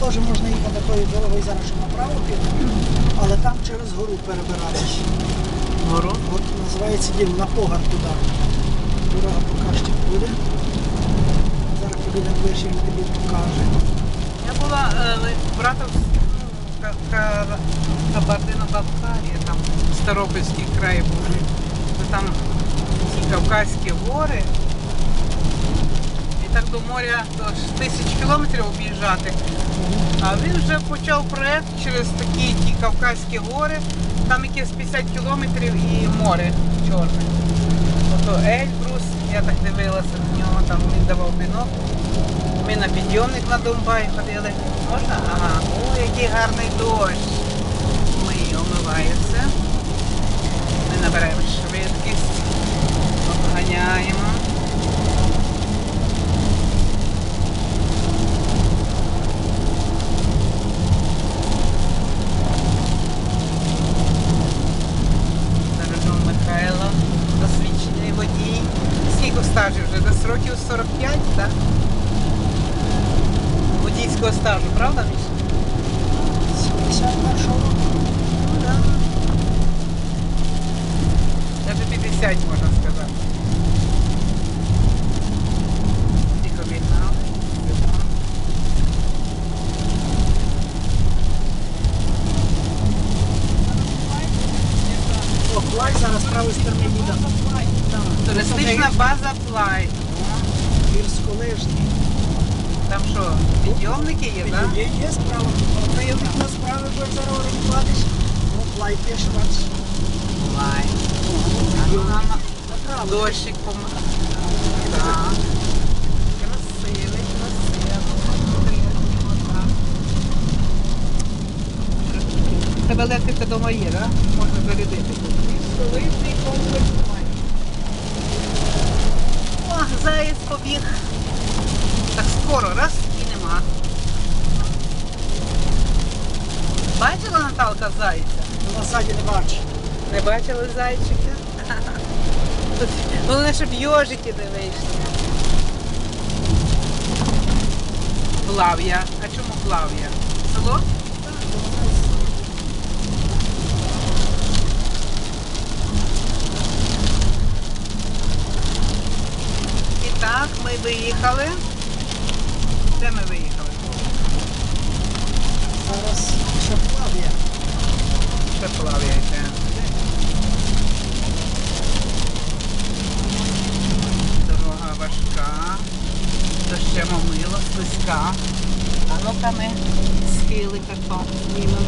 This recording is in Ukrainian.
теж можна їхати такою дорогою зараз, що направо піти, але там через гору перебиратись. Гору. От називається дім на погар туди. Дорога поки буде. Зараз підемо ближче, він тобі покаже. Я була е, брата в ну, Ка- Ка- Кабардино-Балкарія, там Старопольський край були. Там ті Кавказькі гори. Так до моря тисяч кілометрів об'їжджати. А він вже почав проект через такі ті Кавказькі гори, там якісь 50 кілометрів і море чорне. Ото Ельбрус, я так дивилася на нього, там він давав бінок. Ми на підйомник на Донбай ходили. Можна? Ага. О, який гарний дощ. Ми омивається. Скільки стажів вже? Десь років 45, так? Водійського стажу, правда, Міша? 71 року. Ну, да. Даже 50, можна сказати. Тихо вігнав. О, плай зараз з правої сторони їде. Там, Туристична база Плай. Гірськолижний. Там що, підйомники є, так? Є, є справа. Та є вікно справи, бо зараз орієнтуватись. Ну, плай пише, бачиш. Плай. А ну нам дощик помагає. Красивий, красивий. Тебе електрика вдома є, так? Можна зарядити. Столичний комплекс має. О, побіг. Так скоро, раз і нема. Бачила Наталка зайця? На ззаді не бачиш. Не бачили зайчика? Тут Головне, щоб йожики не вийшли. Плав'я. А чому плав'я? Село? І так, ми виїхали. Де ми виїхали? Зараз ще плаває. Ще плав'я йде. Дорога важка, дощем омило, слизька. А ну-ка ми схили Карпат знімемо.